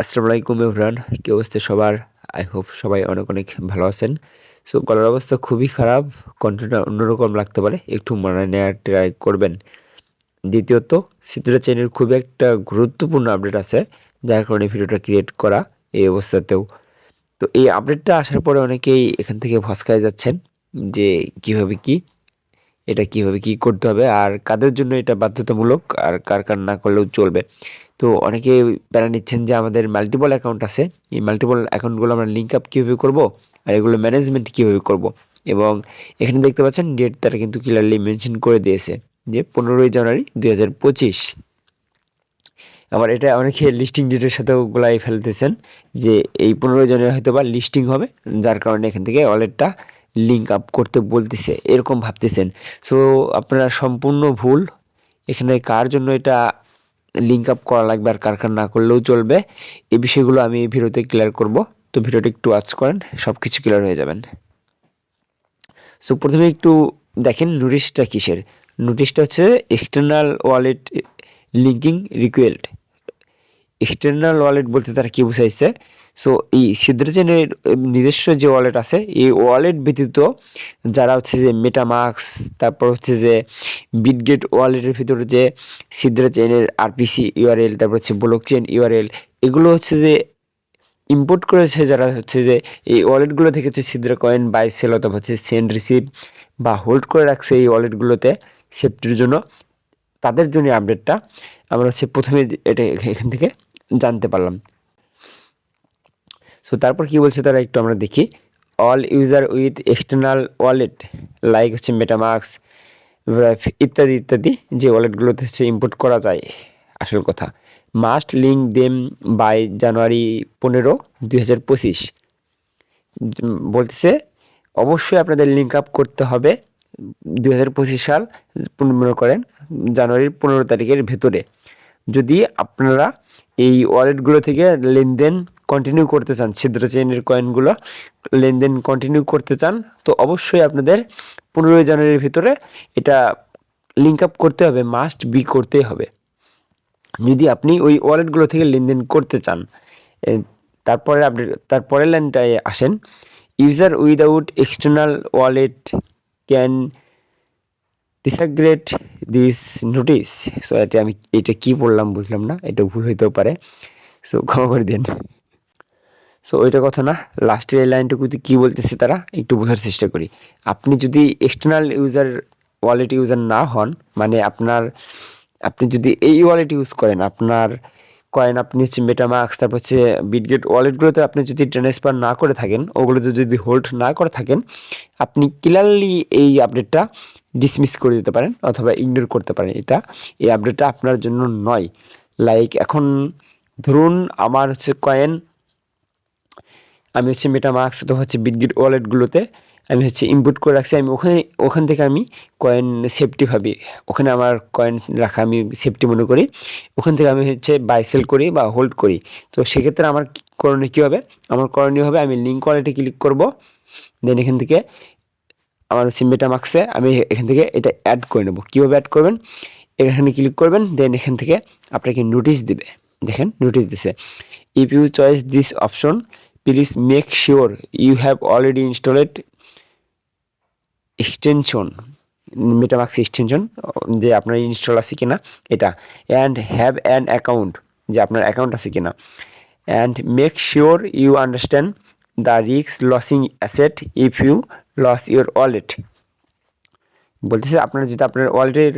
আসসালামু আলাইকুম এভরান কি অবস্থা সবার? আই হোপ সবাই অনেক অনেক ভালো আছেন। সো গলার অবস্থা খুবই খারাপ। কন্টেন্টটা অন্যরকম লাগতে পারে। একটু মানায় নেওয়ার ট্রাই করবেন। দ্বিতীয়ত সিদ্ধুরা চ্যানেল খুবই একটা গুরুত্বপূর্ণ আপডেট আছে, যার কারণে ভিডিওটা ক্রিয়েট করা এই অবস্থাতেও। তো এই আপডেটটা আসার পরে অনেকেই এখান থেকে ভসকায় যাচ্ছেন যে কীভাবে কি এটা কীভাবে কি করতে হবে আর কাদের জন্য এটা বাধ্যতামূলক আর কার কার না করলেও চলবে। তো অনেকে প্যারা নিচ্ছেন যে আমাদের মাল্টিপল অ্যাকাউন্ট আছে, এই মাল্টিপল অ্যাকাউন্টগুলো আমরা লিঙ্ক আপ কীভাবে করব আর এগুলো ম্যানেজমেন্ট কীভাবে করব এবং এখানে দেখতে পাচ্ছেন ডেট তারা কিন্তু ক্লিয়ারলি মেনশন করে দিয়েছে যে পনেরোই জানুয়ারি দুই হাজার পঁচিশ। আবার এটা অনেকে লিস্টিং ডেটের সাথেও গোলাই ফেলতেছেন যে এই পনেরোই জানুয়ারি হয়তো বা লিস্টিং হবে, যার কারণে এখান থেকে ওয়ালেটটা লিঙ্ক আপ করতে বলতেছে, এরকম ভাবতেছেন। সো আপনারা সম্পূর্ণ ভুল। এখানে কার জন্য এটা লিঙ্ক আপ করা লাগবে আর কার কার না করলেও চলবে এই বিষয়গুলো আমি এই ভিডিওতে ক্লিয়ার করব। তো ভিডিওটা একটু ওয়াচ করেন সব কিছু ক্লিয়ার হয়ে যাবেন। সো প্রথমে একটু দেখেন নোটিশটা কিসের? নোটিশটা হচ্ছে external wallet linking request external wallet বলতে তারা কী বুঝাইছে? সো এই সিদ্ধাচেনের নিজস্ব যে ওয়ালেট আছে, এই ওয়ালেট ব্যতীত যারা হচ্ছে যে মেটামাক্স তারপর হচ্ছে যে বিটগেট ওয়ালেটের ভিতরে যে সিদ্রা চেনের আরপিসি ইউআরএল তারপর হচ্ছে ব্লক চেন ইউআরএল এগুলো হচ্ছে যে ইম্পোর্ট করেছে যারা হচ্ছে যে এই ওয়ালেটগুলো থেকে হচ্ছে সিদ্রা কয়েন বাই সেল অথবা হচ্ছে সেন্ড রিসিভ বা হোল্ড করে রাখছে এই ওয়ালেটগুলোতে সেফটির জন্য। তাদের জন্য আপডেটটা আমরা হচ্ছে প্রথমে এটা এখান থেকে জানতে পারলাম। সো তারপর কি বলছে তারা একটু আমরা দেখি। All user with external wallet like হচ্ছে মেটামার্কস ইত্যাদি ইত্যাদি, যে ওয়ালেটগুলোতে হচ্ছে ইম্পোর্ট করা যায়, আসল কথা। Must link them by January পনেরো, দুই হাজার পঁচিশ। বলতেছে, অবশ্যই আপনাদের লিঙ্ক আপ করতে হবে দুই হাজার পঁচিশ সাল, মনে করেন, জানুয়ারির পনেরো তারিখের ভেতরে। যদি আপনারা এই ওয়ালেটগুলো থেকে লেনদেন কন্টিনিউ করতে চান, ছিদ্র চেনের কয়েনগুলো লেনদেন কন্টিনিউ করতে চান, তো অবশ্যই আপনাদের পনেরোই জানুয়ারির ভিতরে এটা লিঙ্ক আপ করতে হবে মাস্ট বি করতে হবে। যদি আপনি ওই ওয়ালেটগুলো থেকে লেনদেন করতে চান তারপরে আপনি, তারপরের লাইনটায় আসেন user without external wallet can disregard this notice so এটা আমি, এটা কি পড়লাম বুঝলাম না, এটা ভুল হইতেও পারে। সো ক্ষমা করে দিন। সো ওইটা কথা না লাস্টের এই লাইনটুকু কী বলতেছে তারা, একটু বোঝার চেষ্টা করি। আপনি যদি এক্সটার্নাল ইউজার ওয়ালেট ইউজার না হন মানে আপনার, আপনি যদি এই ওয়ালেট ইউজ করেন, আপনার কয়েন আপনি হচ্ছে মেটামাক্স তারপর হচ্ছে বিটগেট ওয়ালেটগুলোতে আপনি যদি ট্রান্সফার না করে থাকেন, ওগুলোতে যদি হোল্ড না করে থাকেন, আপনি ক্লিয়ারলি এই আপডেটটা ডিসমিস করে দিতে পারেন অথবা ইগনোর করতে পারেন। এটা এই আপডেটটা আপনার জন্য নয়। লাইক এখন ধরুন আমার হচ্ছে কয়েন আমি হচ্ছে মেটামাক্স অথবা হচ্ছে বিটগিট ওয়ালেটগুলোতে আমি হচ্ছে ইনপুট করে রাখছি, আমি ওখানে, ওখান থেকে আমি কয়েন সেফটি ভাবি। ওখানে আমার কয়েন রাখা আমি সেফটি মনে করি। ওখান থেকে আমি হচ্ছে বাই সেল করি বা হোল্ড করি। তো সেক্ষেত্রে আমার করণীয় কী হবে? আমার করণীয় হবে আমি লিঙ্ক ওয়ালেটে ক্লিক করব। দেন এখান থেকে আমার হচ্ছে মেটামাক্সে আমি এখান থেকে এটা অ্যাড করে নেব। কীভাবে অ্যাড করবেন? এখানে ক্লিক করবেন দেন এখান থেকে আপনাকে নোটিশ দিবে। দেখেন নোটিশ দিছে। If you choice this option please make sure you have already installed extension MetaMask extension যে আপনার ইনস্টল আছে কিনা, এটা অ্যান্ড হ্যাভ অ্যান অ্যাকাউন্ট যে আপনার অ্যাকাউন্ট আছে কিনা। And make sure you understand the রিক্স losing asset if you loss your wallet বলতেছে, আপনার যদি আপনার ওয়ালেটের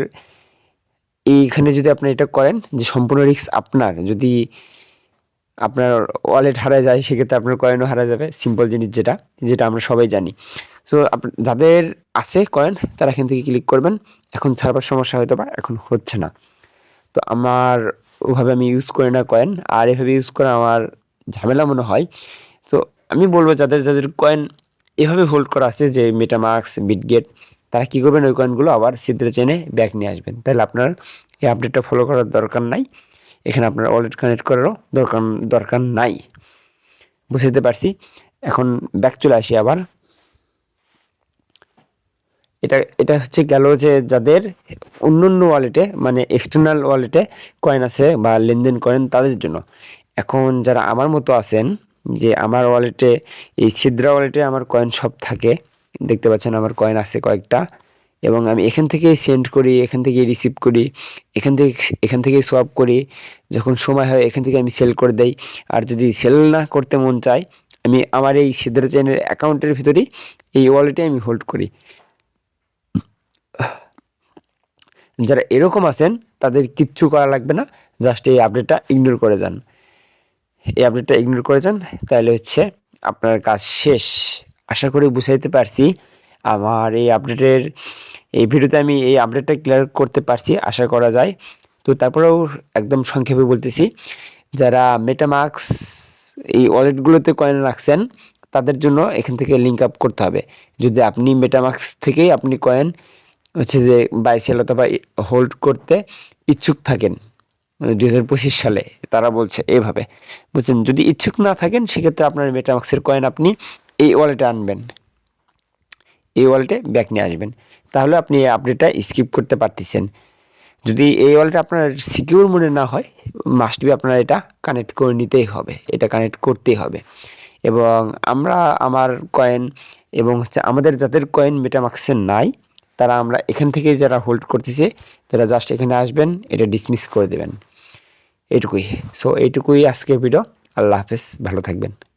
এইখানে যদি আপনি এটা করেন, যে সম্পূর্ণ রিক্স আপনার, যদি আপনার ওয়ালেট হারা যায়, সেক্ষেত্রে আপনার কয়েনও হারা যাবে। সিম্পল জিনিস যেটা যেটা আমরা সবাই জানি। সো যাদের আছে কয়েন তারা এখান থেকে ক্লিক করবেন। এখন ছাড়বার সমস্যা হয়তো বা এখন হচ্ছে না। তো আমার, ওভাবে আমি ইউজ করি না কয়েন আর এভাবে ইউজ করা আমার ঝামেলা মনে হয়। তো আমি বলব, যাদের যাদের কয়েন এভাবে হোল্ড করা আছে, যে মেটামার্কস বিটগেট তারা কী করবেন? ওই কয়েনগুলো আবার সিদ্ধে চেনে ব্যাক নিয়ে আসবেন। তাহলে আপনার এই আপডেটটা ফলো করার দরকার নাই। এখানে আপনার ওয়ালেট কানেক্ট করারও দরকার দরকার নাই। বুঝতে পারছি? এখন ব্যাক চলে আসি আবার। এটা এটা হচ্ছে গেল যে যাদের অন্য অন্য ওয়ালেটে মানে এক্সটার্নাল ওয়ালেটে কয়েন আছে বা লেনদেন করেন তাদের জন্য। এখন যারা আমার মতো আছেন, যে আমার ওয়ালেটে এই ছিদ্রা ওয়ালেটে আমার কয়েন সব থাকে, দেখতে পাচ্ছেন আমার কয়েন আছে কয়েকটা। এবং আমি এখান থেকেই সেন্ড করি, এখান থেকে রিসিভ করি, এখান থেকে এখান থেকে সোয়াপ করি। যখন সময় হয়, এখান থেকে আমি সেল করে দেই। আর যদি সেল না করতে মন চায়, আমি আমার এই সিদ্ধরা চেনের অ্যাকাউন্টের ভিতরেই এই ওয়ালেটে আমি হোল্ড করি। যারা এরকম আছেন, তাদের কিচ্ছু করা লাগবে না। জাস্ট এই আপডেটটা ইগনোর করে যান। এই আপডেটটা ইগনোর করে যান, তাহলে হচ্ছে আপনার কাজ শেষ। আশা করি বুঝাইতে পারছি। আমার এই আপডেটের এই ভিডিওতে আমি এই আপডেটটা ক্লিয়ার করতে পারছি, আশা করা যায়। তো তারপরেও একদম সংক্ষেপে বলতেছি, যারা মেটামাক্স এই ওয়ালেটগুলোতে কয়েন রাখছেন, তাদের জন্য এখান থেকে লিঙ্ক আপ করতে হবে। যদি আপনি মেটামাক্স থেকেই আপনি কয়েন হচ্ছে যে বাই সেল অথবা হোল্ড করতে ইচ্ছুক থাকেন মানে দুই হাজার পঁচিশ সালে, তারা বলছে এভাবে। বুঝছেন যদি ইচ্ছুক না থাকেন, সেক্ষেত্রে আপনার মেটামাক্সের কয়েন আপনি এই ওয়ালেটে আনবেন। এই ওয়ালেটে ব্যাক নিয়ে আসবেন। তাহলে আপনি এই আপডেটটা স্কিপ করতে পারতেছেন। যদি এই ওয়ালেটে আপনার সিকিউর মনে না হয় মাস্ট বি আপনার এটা কানেক্ট করে নিতেই হবে। এটা কানেক্ট করতেই হবে। এবং আমরা, আমার কয়েন এবং হচ্ছে আমাদের যাদের কয়েন মেটামাক্সে নাই, তারা আমরা এখান থেকে যারা হোল্ড করতেছে, তারা জাস্ট এখানে আসবেন, এটা ডিসমিস করে দেবেন। এইটুকুই। সো এইটুকুই আজকের ভিডিও আল্লাহ হাফেজ। ভালো থাকবেন।